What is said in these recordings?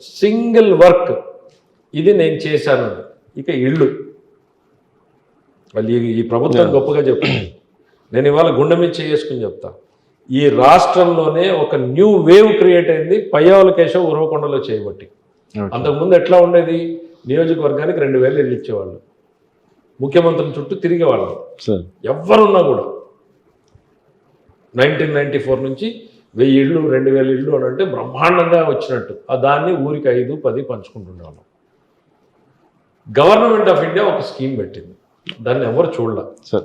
Single work. ఇది నేను చేశాను ఇక ఇళ్ళు. వాళ్ళు ఈ- ప్రభుత్వం గొప్పగా చెప్తుంది నేను ఇవాళ గుండె మీద చేసుకుని చెప్తా. ఈ రాష్ట్రంలోనే ఒక న్యూ వేవ్ క్రియేట్ అయింది. పయ్యావుల కేశవ్ ఉరవకొండలో చేయబట్టి అంతకుముందు ఎట్లా ఉండేది? నియోజకవర్గానికి రెండు వేలు ఇళ్ళు ఇచ్చేవాళ్ళు. ముఖ్యమంత్రుల చుట్టూ తిరిగేవాళ్ళు. సార్ ఎవ్వరున్నా కూడా. నైన్టీన్ నైన్టీ ఫోర్ నుంచి వెయ్యి ఇళ్ళు రెండు వేల ఇళ్ళు అని అంటే బ్రహ్మాండంగా వచ్చినట్టు. ఆ దాన్ని ఊరికి ఐదు పది పంచుకుంటుండేవాళ్ళం. గవర్నమెంట్ ఆఫ్ ఇండియా ఒక స్కీమ్ పెట్టింది. దాన్ని ఎవరు చూడలే. సార్.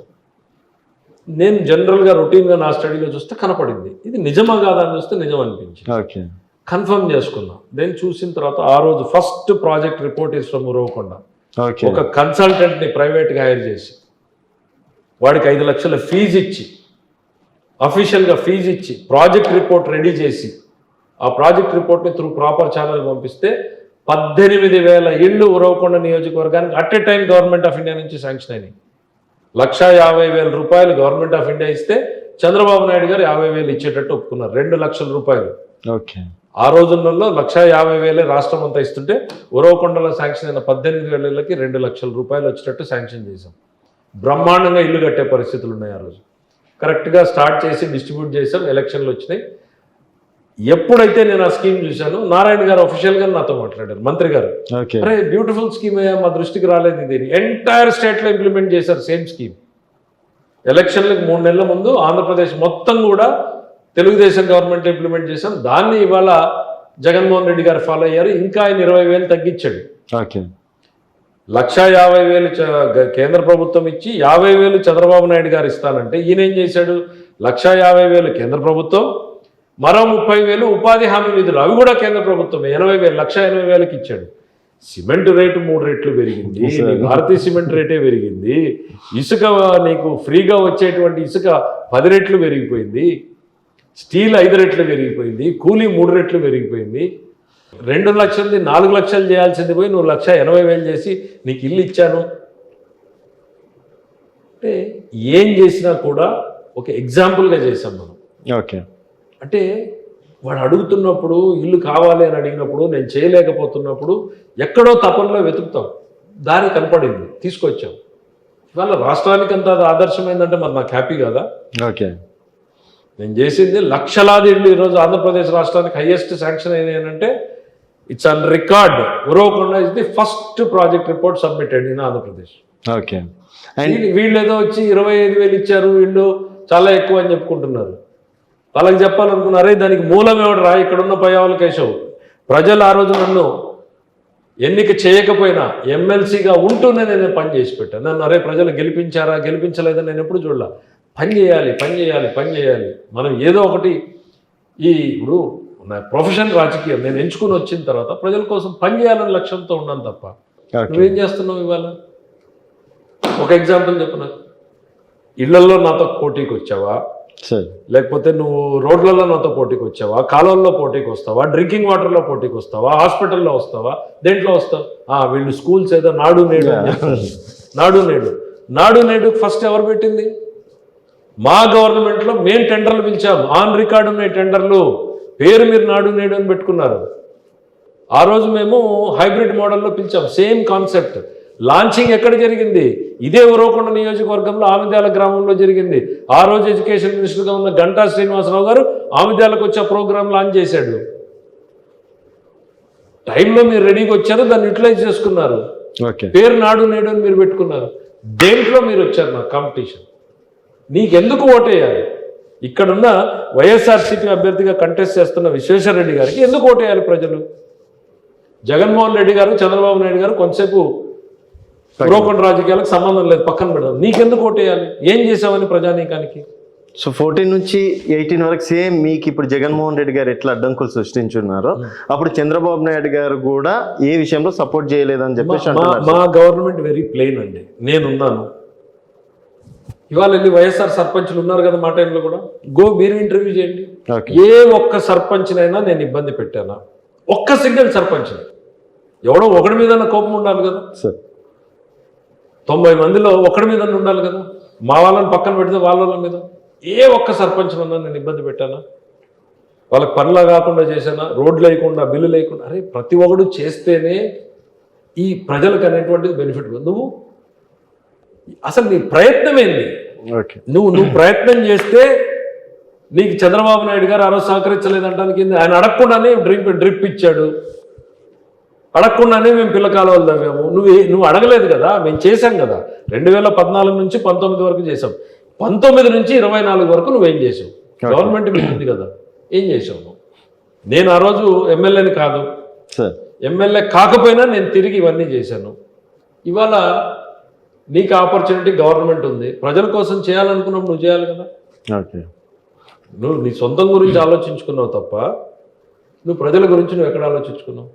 నేను జనరల్గా రొటీన్గా నా స్టడీలో చూస్తే కనపడింది. ఇది నిజమా కాదా అని చూస్తే నిజం అనిపించింది. కన్ఫర్మ్ చేసుకున్నా. దెన్ చూసిన తర్వాత ఆ రోజు first project report is from Uravakonda. ఒక కన్సల్టెంట్ని ప్రైవేట్గా హైర్ చేసి వాడికి ఐదు లక్షల ఫీజు ఇచ్చి అఫీషియల్గా ఫీజు ఇచ్చి ప్రాజెక్ట్ రిపోర్ట్ రెడీ చేసి ఆ ప్రాజెక్ట్ రిపోర్ట్ని త్రూ ప్రాపర్ ఛానల్ పంపిస్తే పద్దెనిమిది వేల ఇళ్ళు ఉరవకొండ నియోజకవర్గానికి at a time government of India నుంచి శాంక్షన్ అయినాయి. లక్షా యాభై వేల రూపాయలు గవర్నమెంట్ ఆఫ్ ఇండియా ఇస్తే చంద్రబాబు నాయుడు గారు యాభై వేలు ఇచ్చేటట్టు ఒప్పుకున్నారు. రెండు లక్షల రూపాయలు. ఓకే. ఆ రోజుల్లో లక్షా యాభై వేలే రాష్ట్రం అంతా ఇస్తుంటే ఉరవకొండలో శాంక్షన్ అయిన పద్దెనిమిది వేలకి రెండు లక్షల రూపాయలు వచ్చేటట్టు శాంక్షన్ చేశాం. బ్రహ్మాండంగా ఇల్లు కట్టే పరిస్థితులు ఉన్నాయి ఆ రోజు. కరెక్ట్గా స్టార్ట్ చేసి డిస్ట్రిబ్యూట్ చేసాం ఎలక్షన్లు వచ్చినాయి. ఎప్పుడైతే నేను ఆ స్కీమ్ చూశాను నారాయణ గారు అఫీషియల్గా నాతో మాట్లాడారు మంత్రి గారు. ఓకే అరే బ్యూటిఫుల్ స్కీమ్ మా దృష్టికి రాలేదు ఇది ఎంటైర్ స్టేట్లో ఇంప్లిమెంట్ చేశారు సేమ్ స్కీమ్ ఎలక్షన్లకు మూడు నెలల ముందు ఆంధ్రప్రదేశ్ మొత్తం కూడా తెలుగుదేశం గవర్నమెంట్ ఇంప్లిమెంట్ చేశాం. దాన్ని ఇవాళ జగన్మోహన్ రెడ్డి గారు ఫాలో అయ్యారు. ఇంకా ఆయన ఇరవై వేలు తగ్గించాడు. లక్షా యాభై వేలు కేంద్ర ప్రభుత్వం ఇచ్చి యాభై వేలు చంద్రబాబు నాయుడు గారు ఇస్తానంటే ఈయన ఏం చేశాడు? లక్షా యాభై వేలు కేంద్ర ప్రభుత్వం మరో ముప్పై వేలు ఉపాధి హామీ నిధులు. అవి కూడా కేంద్ర ప్రభుత్వం ఎనభై వేలు లక్ష ఎనభై వేలకి ఇచ్చాడు. సిమెంట్ రేటు మూడు రెట్లు పెరిగింది. భారతీయ సిమెంట్ రేటే పెరిగింది. ఇసుక నీకు ఫ్రీగా వచ్చేటువంటి ఇసుక పది రెట్లు పెరిగిపోయింది. స్టీల్ ఐదు రెట్లు పెరిగిపోయింది. కూలీ మూడు రెట్లు పెరిగిపోయింది. రెండు లక్షలది నాలుగు లక్షలు చేయాల్సింది పోయి నువ్వు లక్ష ఎనభై వేలు చేసి నీకు ఇల్లు ఇచ్చాను. అంటే ఏం చేసినా కూడా ఒక ఎగ్జాంపుల్గా చేసాం మనం. ఓకే. అంటే వాడు అడుగుతున్నప్పుడు ఇల్లు కావాలి అని అడిగినప్పుడు నేను చేయలేకపోతున్నప్పుడు ఎక్కడో తపనలో వెతుకుతాం. దారి కనపడింది తీసుకొచ్చాం. ఇవాళ రాష్ట్రానికి అంత అది ఆదర్శమైందంటే మరి నాకు హ్యాపీ కదా? ఓకే. నేను చేసింది లక్షలాది ఇళ్ళు ఈరోజు ఆంధ్రప్రదేశ్ రాష్ట్రానికి highest sanction అయినాయంటే it's an record Uravakonda is the first project report submitted in Andhra Pradesh okay వీళ్ళు- ఏదో వచ్చి ఇరవై ఐదు వేలు ఇచ్చారు వీళ్ళు చాలా ఎక్కువ అని చెప్పుకుంటున్నారు. వాళ్ళకి చెప్పాలనుకున్నారే దానికి మూలం ఎవడు రా? ఇక్కడ ఉన్న పయ్యావుల కేశవ్. ప్రజలు ఆ రోజు నన్ను ఎన్నిక చేయకపోయినా ఎమ్మెల్సీగా ఉంటూనే నేను పని చేసి పెట్టాను నన్ను అరే ప్రజలు గెలిపించారా? గెలిపించలేదని నేను ఎప్పుడు చూడాల. పని చేయాలి పని చేయాలి పని చేయాలి. మనం ఏదో ఒకటి ఈ ఇప్పుడు నా ప్రొఫెషన్ రాజకీయం. నేను ఎంచుకుని వచ్చిన తర్వాత ప్రజల కోసం పని చేయాలని లక్ష్యంతో ఉన్నాను తప్ప నువ్వేం చేస్తున్నావు ఇవాళ? ఒక ఎగ్జాంపుల్ చెప్పు నాకు ఇళ్ళలో నాతో పోటీకి వచ్చావా? లేకపోతే నువ్వు రోడ్లలో నాతో పోటీకి వచ్చావా? కాలువల్లో పోటీకి వస్తావా? డ్రింకింగ్ వాటర్లో పోటీకి వస్తావా? హాస్పిటల్లో వస్తావా? దేంట్లో వస్తావు? ఆ, వీళ్ళు స్కూల్స్ ఏదో నాడు నేడు. నాడు నేడు. నాడు నేడు ఫస్ట్ ఎవరు పెట్టింది? మా గవర్నమెంట్లో మేము టెండర్లు పిలిచాం ఆన్ రికార్డు ఉన్నాయి టెండర్లు. పేరు మీరు నాడు నేడు అని పెట్టుకున్నారు. ఆ రోజు మేము హైబ్రిడ్ మోడల్లో పిలిచాం. Same concept. లాంచింగ్ ఎక్కడ జరిగింది? ఇదే ఉరవకొండ నియోజకవర్గంలో ఆమిద్యాల గ్రామంలో జరిగింది. ఆ రోజు ఎడ్యుకేషన్ మినిస్టర్గా ఉన్న గంటా శ్రీనివాసరావు గారు ఆమిద్యాలకు వచ్చి ఆ ప్రోగ్రామ్ లాంచ్ చేశాడు. టైంలో మీరు రెడీగా వచ్చారు దాన్ని యూటిలైజ్ చేసుకున్నారు. ఓకే. పేరు నాడు నేడు అని మీరు పెట్టుకున్నారు. దేంట్లో మీరు వచ్చారు? నా కాంపిటీషన్. నీకెందుకు ఓటేయాలి? ఇక్కడున్న వైఎస్ఆర్సీపీ అభ్యర్థిగా కంటెస్ట్ చేస్తున్న విశ్వేశ్వరరెడ్డి గారికి ఎందుకు ఓటేయాలి ప్రజలు? జగన్మోహన్ రెడ్డి గారు చంద్రబాబు నాయుడు గారు కొంతసేపు పురోకొండ రాజకీయాలకు సంబంధం లేదు పక్కన పెడదాం. నీకెందుకు ఓటేయాలి? ఏం చేసావని ప్రజానీకానికి? సో ఫోర్టీన్ నుంచి ఎయిటీన్ వరకు సేమ్ మీకు ఇప్పుడు జగన్మోహన్ రెడ్డి గారు ఎట్లా అడ్డంకులు సృష్టించున్నారో అప్పుడు చంద్రబాబు నాయుడు గారు కూడా ఏ విషయంలో సపోర్ట్ చేయలేదని చెప్పేసి మా గవర్నమెంట్ వెరీ ప్లెయిన్ అండి. నేనున్నాను. ఇవాళ వెళ్ళి వైఎస్ఆర్ సర్పంచ్లు ఉన్నారు కదా మా టైంలో కూడా? గో మీరు ఇంటర్వ్యూ చేయండి. ఏ ఒక్క సర్పంచ్నైనా నేను ఇబ్బంది పెట్టానా? ఒక్క సింగిల్ సర్పంచ్ ఎవడో ఒకడి మీద కోపం ఉండాలి కదా. సార్ తొంభై మందిలో ఒకడి మీద ఉండాలి కదా. మా వాళ్ళని పక్కన పెడితే వాళ్ళ మీద. ఏ ఒక్క సర్పంచ్ నేను ఇబ్బంది పెట్టానా? వాళ్ళకి పనులు కాకుండా చేసానా రోడ్లు లేకుండా బిల్లు లేకుండా. అరే ప్రతి ఒక్కడు చేస్తేనే ఈ ప్రజలకు అనేటువంటిది బెనిఫిట్ నువ్వు అసలు నీ ప్రయత్నం ఏంది? నువ్వు నువ్వు ప్రయత్నం చేస్తే నీకు చంద్రబాబు నాయుడు గారు ఆ రోజు సహకరించలేదంటానికి? ఆయన అడగకుండానే డ్రిప్ డ్రిప్ ఇచ్చాడు. అడగకుండానే మేము పిల్ల కాలువలు తవ్వాము. నువ్వు నువ్వు అడగలేదు కదా? మేము చేశాం కదా. రెండు వేల పద్నాలుగు నుంచి పంతొమ్మిది వరకు చేసాం పంతొమ్మిది నుంచి ఇరవై నాలుగు వరకు నువ్వేం చేసావు గవర్నమెంట్ ఉంది కదా. ఏం చేసావు నువ్వు? నేను ఆ రోజు ఎమ్మెల్యేని కాదు. ఎమ్మెల్యే కాకపోయినా నేను తిరిగి ఇవన్నీ చేశాను. ఇవాళ నీకు ఆపర్చునిటీ గవర్నమెంట్ ఉంది. ప్రజల కోసం చేయాలనుకున్నప్పుడు నువ్వు చేయాలి కదా. నువ్వు నీ సొంతం గురించి ఆలోచించుకున్నావు తప్ప నువ్వు ప్రజల గురించి నువ్వు ఎక్కడ ఆలోచించుకున్నావు?